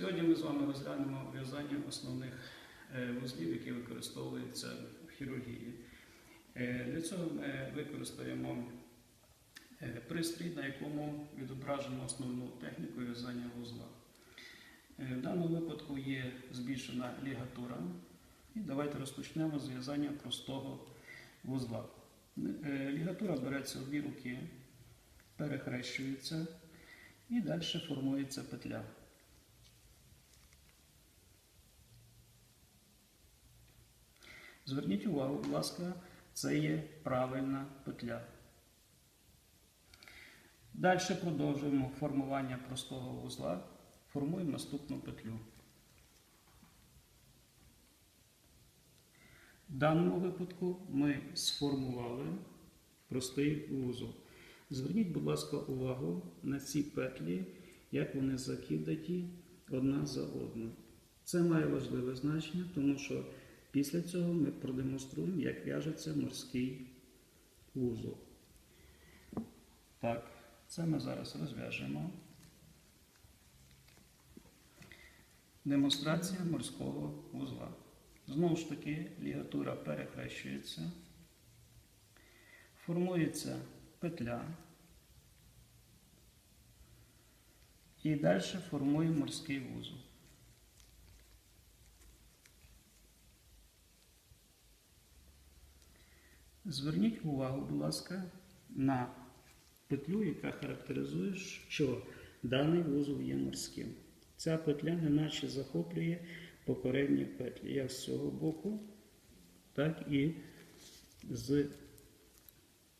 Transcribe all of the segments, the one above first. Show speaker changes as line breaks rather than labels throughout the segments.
Сьогодні ми з вами розглянемо в'язання основних е, вузлів, які використовуються в хірургії. Е, Для цього ми використаємо е, пристрій, на якому відображено основну техніку в'язання вузла. В даному випадку є збільшена лігатура. І давайте розпочнемо з в'язання простого вузла. Лігатура береться в дві руки, перехрещується і далі формується петля. Зверніть увагу, будь ласка, це є правильна петля. Далі продовжуємо формування простого вузла. Формуємо наступну петлю. В даному випадку ми сформували простий вузол. Зверніть, будь ласка, увагу на ці петлі, як вони закидаті одна за одну. Це має важливе значення, тому що після цього ми продемонструємо, як в'яжеться морський вузол. Так, це ми зараз розв'яжемо. Демонстрація морського вузла. Знову ж таки, лігатура перехрещується, формується петля. І далі формує морський вузол. Зверніть увагу, будь ласка, на петлю, яка характеризує, що даний вузол є морським. Ця петля неначе захоплює попередні петлі, як з цього боку, так і з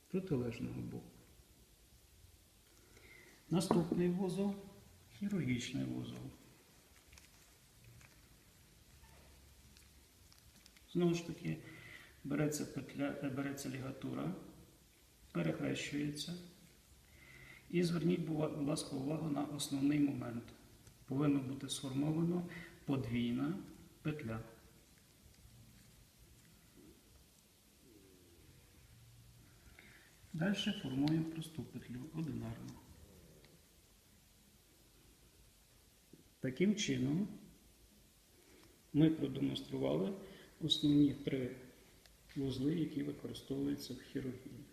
протилежного боку. Наступний вузол хірургічний вузол. Знову ж таки, береться, петля, е, береться лігатура, перехрещується. І зверніть, будь ласка, увагу на основний момент. Повинно бути сформовано подвійна петля. Далі формуємо просту петлю одинарну. Таким чином ми продемонстрували основні три вузли, які використовуються в хірургії.